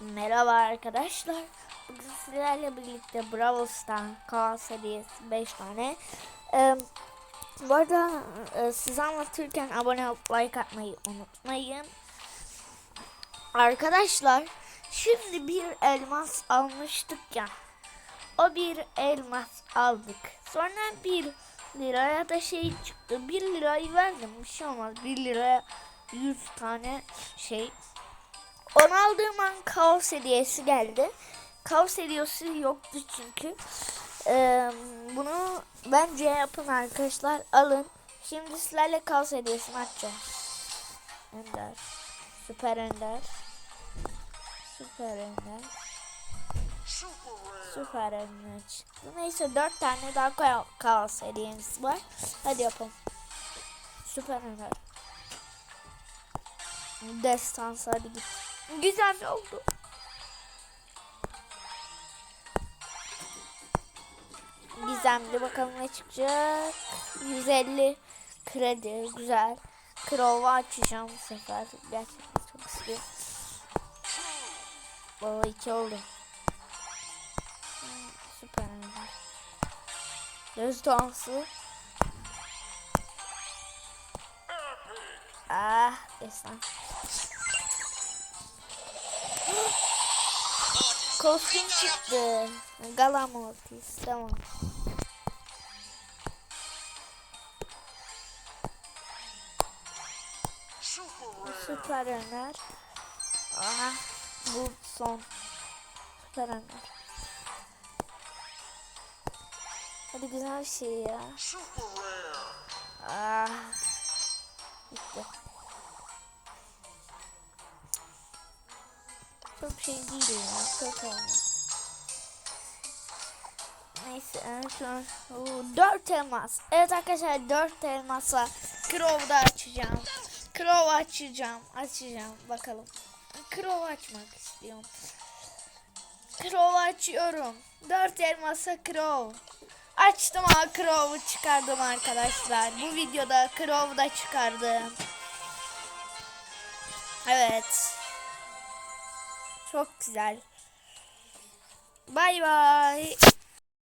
Merhaba arkadaşlar. Bugün sizlerle birlikte Brawl Star Kaos serisi 5 tane. Ee, bu arada e, size anlatırken abone olup like atmayı unutmayın. Arkadaşlar şimdi bir elmas almıştık ya. O bir elmas aldık. Sonra bir liraya da şey çıktı. 1 lirayı verdim. Bir şey olmaz. 1 liraya 100 tane şey onu aldığım an kaos hediyesi geldi. Kaos hediyesi yoktu çünkü. Ee, bunu bence yapın arkadaşlar. Alın. Şimdi sizlerle kaos hediyesini açacağız. Ender. Süper Ender. Süper Ender. Süper Ender çıktı. Neyse dört tane daha ka- kaos hediyemiz var. Hadi yapalım. Süper Ender. Destans hadi git. Güzel oldu. Gizemli bakalım ne çıkacak. 150 kredi güzel. Crow'u açacağım bu sefer. Gerçekten çok istiyorum. Baba iki oldu. Süper. Göz dansı. Ah, destan. Kostüm çıktı. Gala Mortis. Tamam. Süper Öner. Aha. Bu son. Süper Öner. Hadi güzel bir şey ya. Ah. Bitti. Çok şey değil ya. Çok olmaz. Neyse en son Oo, 4 elmas. Evet arkadaşlar 4 elmasa Crow'da açacağım. Crow açacağım. Açacağım bakalım. Crow açmak istiyorum. Crow açıyorum. 4 elmasa Crow. Açtım ha Crow'u çıkardım arkadaşlar. Bu videoda Crow'u da çıkardım. Evet. Çok güzel. Bay bay.